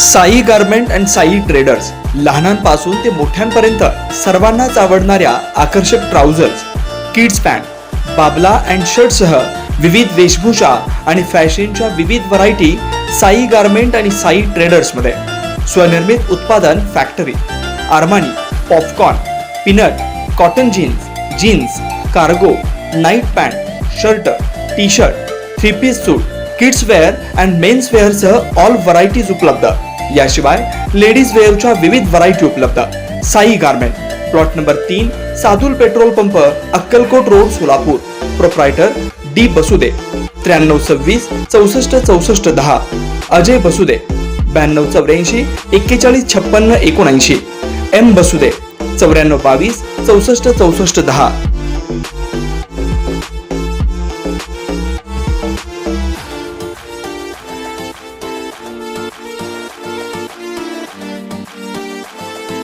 Sai garment and Sai traders लहानांपासून ते मोठ्यांपर्यंत सर्वांनाच आवडणाऱ्या आकर्षक ट्राउझर्स किड्स पॅन्ट बाबला अँड शर्टसह विविध वेशभूषा आणि फॅशनच्या विविध व्हरायटी साई गारमेंट आणि साई ट्रेडर्समध्ये स्वनिर्मित उत्पादन factory Armani popcorn peanut cotton jeans jeans cargo night pant shirt T shirt three piece suit kids wear and men's वेअरसह all varieties उपलब्ध. याशिवाय लेडीज वेअरच्या विविध व्हरायटी उपलब्ध. साई गारमेंट. प्लॉट नंबर तीन Sadhul petrol pump Akkalkot road Solapur. Proprietor D Basude. त्र्याण्णव सव्वीस चौसष्ट चौसष्ट दहा. अजय बसुदे. ब्याण्णव चौऱ्याऐंशी एक्केचाळीस छप्पन्न एकोणऐंशी. एम बसुदे. चौऱ्याण्णव बावीस चौसष्ट चौसष्ट दहा.